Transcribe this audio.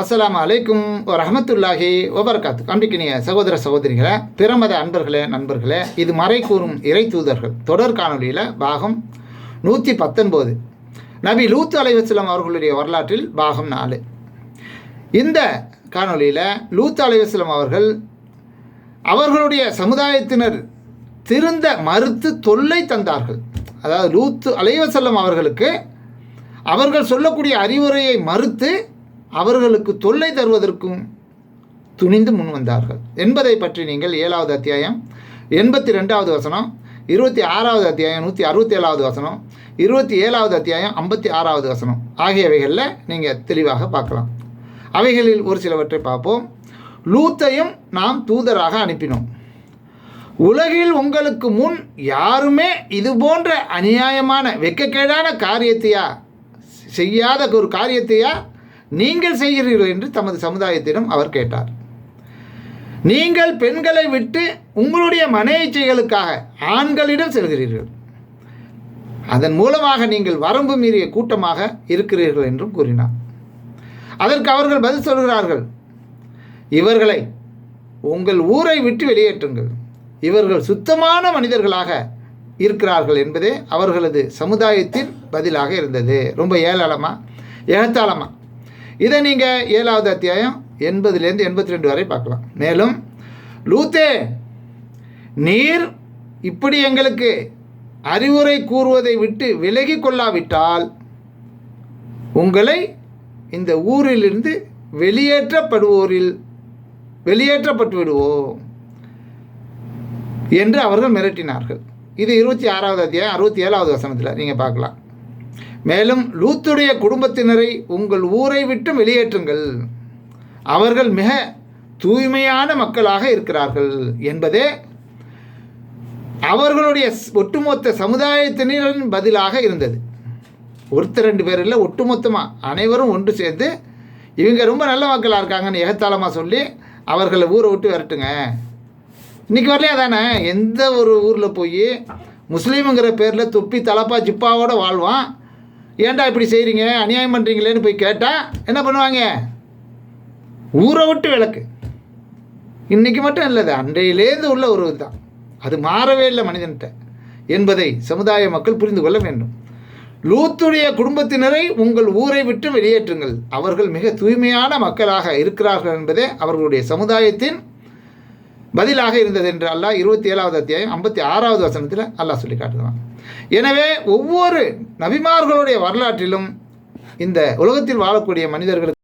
அஸ்ஸலாமு அலைக்கும் ரஹமத்துல்லாஹி வபரகாத்து. அன்பிக்கினிய சகோதர சகோதரிகளே பிறமத அன்பர்களே நண்பர்களே இது மறை கூறும் இறை தூதர்கள். தொடர் காணொலியில் பாகம் நூற்றி பத்தொன்பது. நபி லூத் அலைவசலம் அவர்களுடைய வரலாற்றில் பாகம் நாலு. இந்த காணொலியில் லூத் அலைவசலம் அவர்கள் அவர்களுடைய சமுதாயத்தினர் திருந்த மறுத்து தொல்லை தந்தார்கள். அதாவது லூத்து அலைவசல்லம் அவர்களுக்கு அவர்கள் சொல்லக்கூடிய அறிவுரையை மறுத்து அவர்களுக்கு தொல்லை தருவதற்கும் துணிந்து முன் வந்தார்கள். என்பதை பற்றி நீங்கள் ஏழாவது அத்தியாயம் எண்பத்தி ரெண்டாவது வசனம் இருபத்தி ஆறாவது அத்தியாயம் நூற்றி அறுபத்தி ஏழாவது வசனம் இருபத்தி ஏழாவது அத்தியாயம் ஐம்பத்தி ஆறாவது வசனம். ஆகியவைகளில் நீங்கள் தெளிவாக பார்க்கலாம். அவைகளில் ஒரு சிலவற்றை பார்ப்போம். லூத்தையும் நாம் தூதராக அனுப்பினோம். உலகில் உங்களுக்கு முன் யாருமே இது போன்ற அநியாயமான வெக்கக்கேடான காரியத்தையா செய்யாத ஒரு காரியத்தையா நீங்கள் செய்கிறீர்கள் என்று தமது சமுதாயத்திடம் அவர் கேட்டார். நீங்கள் பெண்களை விட்டு உங்களுடைய மன இச்சைகளுக்காக ஆண்களிடம் செல்கிறீர்கள். அதன் மூலமாக நீங்கள் வரம்பு மீறிய கூட்டமாக இருக்கிறீர்கள் என்றும் கூறினார். அதற்கு அவர்கள் பதில் சொல்கிறார்கள் இவர்களை உங்கள் ஊரை விட்டு வெளியேற்றுங்கள். இவர்கள் சுத்தமான மனிதர்களாக இருக்கிறார்கள் என்பதே அவர்களது சமுதாயத்தின் பதிலாக இருந்தது. ரொம்ப ஏளனமாக ஏகத்தாளமாக இதை நீங்கள் ஏழாவது அத்தியாயம் எண்பதுலேருந்து எண்பத்தி ரெண்டு வரை பார்க்கலாம். மேலும் லூத்தே நீர் இப்படி எங்களுக்கு அறிவுரை கூறுவதை விட்டு விலகி கொள்ளாவிட்டால் உங்களை இந்த ஊரிலிருந்து வெளியேற்றப்படுவோரில் வெளியேற்றப்பட்டு விடுவோம் என்று அவர்கள் மிரட்டினார்கள். இது இருபத்தி ஆறாவது அத்தியாயம் அறுபத்தி ஏழாவது வசனத்தில் நீங்கள் பார்க்கலாம். மேலும் லூத்துடைய குடும்பத்தினரை உங்கள் ஊரை விட்டு வெளியேற்றுங்கள். அவர்கள் மிக தூய்மையான மக்களாக இருக்கிறார்கள் என்பதே அவர்களுடைய ஒட்டுமொத்த சமுதாயத்தினரின் பதிலாக இருந்தது. ஒருத்தர் ரெண்டு பேர் இல்லை ஒட்டுமொத்தமாக அனைவரும் ஒன்று சேர்ந்து இவங்க ரொம்ப நல்ல மக்களாக இருக்காங்கன்னு எகத்தாளமாக சொல்லி அவர்களை ஊரை விட்டு விரட்டுங்க. இன்றைக்கி வரலையா தானே? எந்த ஒரு ஊரில் போய் முஸ்லீமுங்கிற பேரில் தொப்பி தலப்பா ஜிப்பாவோடு வாழ்வான். ஏன்டா இப்படி செய்கிறீங்க அநியாயம் பண்ணுறீங்களேன்னு போய் கேட்டால் என்ன பண்ணுவாங்க? ஊரை விட்டு விளக்கு. இன்றைக்கி மட்டும் இல்லை அது அன்றையிலேருந்து உள்ள ஒரு இதுதான் அது மாறவே இல்லை மனிதன்கிட்ட என்பதை சமுதாய மக்கள் புரிந்து கொள்ள வேண்டும். லூத்துடைய குடும்பத்தினரை உங்கள் ஊரை விட்டு வெளியேற்றுங்கள். அவர்கள் மிக தூய்மையான மக்களாக இருக்கிறார்கள் என்பதே அவர்களுடைய சமுதாயத்தின் பதிலாக இருந்தது என்று அல்லாஹ் இருபத்தி ஏழாவது அத்தியாயம் ஐம்பத்தி ஆறாவது வசனத்தில் அல்லாஹ் சொல்லி காட்டுகிறான் எனவே ஒவ்வொரு நபிமார்களுடைய வரலாற்றிலும் இந்த உலகத்தில் வாழக்கூடிய மனிதர்களுக்கு